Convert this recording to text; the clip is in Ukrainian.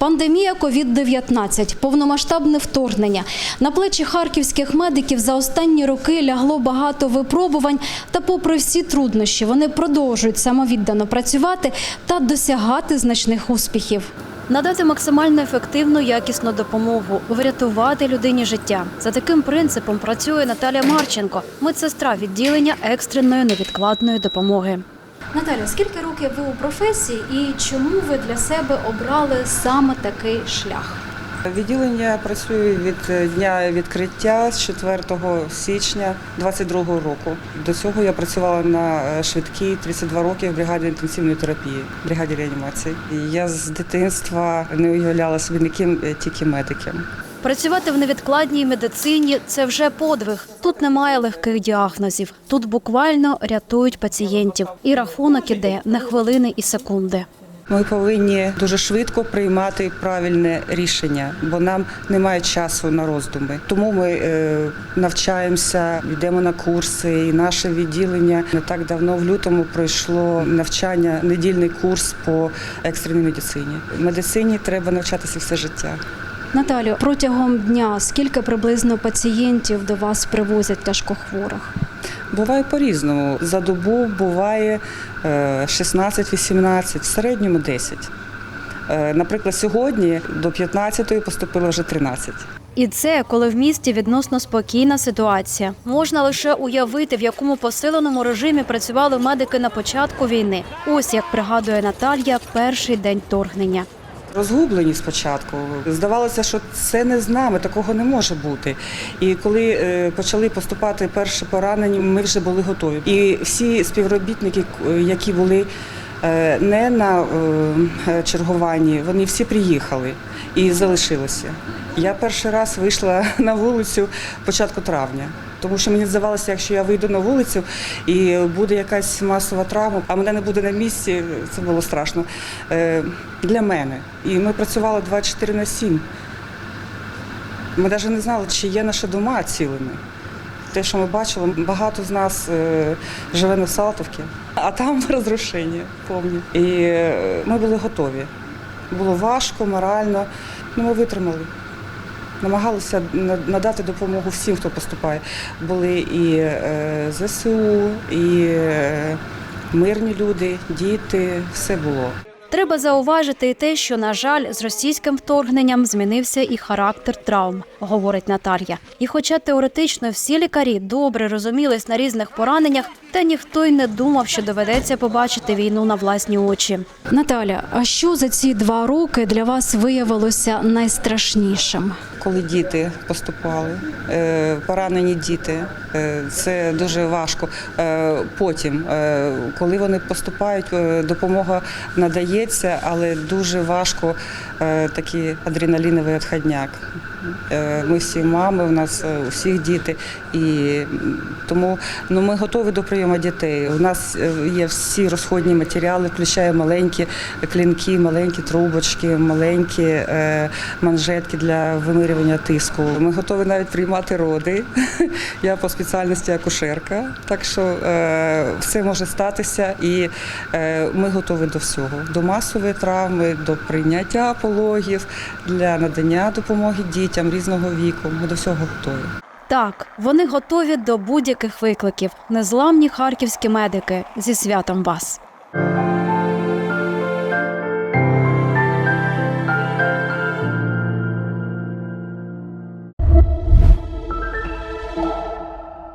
Пандемія COVID-19, повномасштабне вторгнення. На плечі харківських медиків за останні роки лягло багато випробувань. Та, попри всі труднощі, вони продовжують самовіддано працювати та досягати значних успіхів. Надати максимально ефективну якісну допомогу, врятувати людині життя. За таким принципом працює Наталя Марченко, медсестра відділення екстреної невідкладної допомоги. Наталя, скільки років ви у професії і чому ви для себе обрали саме такий шлях? Відділення працює від е, дня відкриття з 4 січня 22 року. До цього я працювала на е, швидкій 32 роки в бригаді інтенсивної терапії, бригаді реанімації. Я з дитинства не уявляла собі ніким, е, тільки медиком. Працювати в невідкладній медицині це вже подвиг. Тут немає легких діагнозів. Тут буквально рятують пацієнтів. І рахунок іде на хвилини і секунди. Ми повинні дуже швидко приймати правильне рішення, бо нам немає часу на роздуми. Тому ми е, навчаємося, йдемо на курси. І наше відділення не так давно в лютому пройшло навчання, недільний курс по екстреній медицині. В медицині треба навчатися все життя. Наталю, протягом дня скільки приблизно пацієнтів до вас привозять тяжкохворих? Буває по-різному. За добу буває е, 16-18, в середньому 10. Е, Наприклад, сьогодні до 15-ї поступило вже 13. І це коли в місті відносно спокійна ситуація. Можна лише уявити, в якому посиленому режимі працювали медики на початку війни. Ось як пригадує Наталія, перший день вторгнення. Розгублені спочатку. Здавалося, що це не з нами, такого не може бути. І коли е, почали поступати перші поранені, ми вже були готові. І всі співробітники, е, які були е, не на чергуванні, вони всі приїхали і залишилися. Я перший раз вийшла на вулицю початку травня. Тому що мені здавалося, якщо я вийду на вулицю і буде якась масова травма, а мене не буде на місці, це було страшно е, для мене. І ми працювали 24 на 7. Ми навіть не знали, чи є наші дома цілими. Те, що ми бачили, багато з нас е, живе на Салтовці, а там розрушення повні. І е, ми були готові. Було важко, морально, ну ми витримали. Намагалися на- надати допомогу всім, хто поступає. Були і е, ЗСУ, і е, мирні люди, діти, все було. Треба зауважити і те, що, на жаль, з російським вторгненням змінився і характер травм, говорить Наталія. І хоча теоретично всі лікарі добре розумілись на різних пораненнях, та ніхто й не думав, що доведеться побачити війну на власні очі. Наталя, а що за ці два роки для вас виявилося найстрашнішим? Коли діти поступали, е, поранені діти, е, це дуже важко. Е, Потім, коли вони поступають, допомога надається, але дуже важко такий адреналіновий відходняк. Е, Ми всі мами, у нас е, у всіх діти, і тому ну, ми готові до прийому дітей. У нас е, є всі розходні матеріали, включає маленькі клінки, маленькі трубочки, маленькі манжетки для вимирювання тиску. Ми готові навіть приймати роди. Я по спеціальності акушерка, так що все може статися, і ми готові до всього: до масової травми, до прийняття пологів, для надання допомоги дітям різного віку. Ми до всього готові. Так, вони готові до будь-яких викликів. Незламні харківські медики зі святом вас.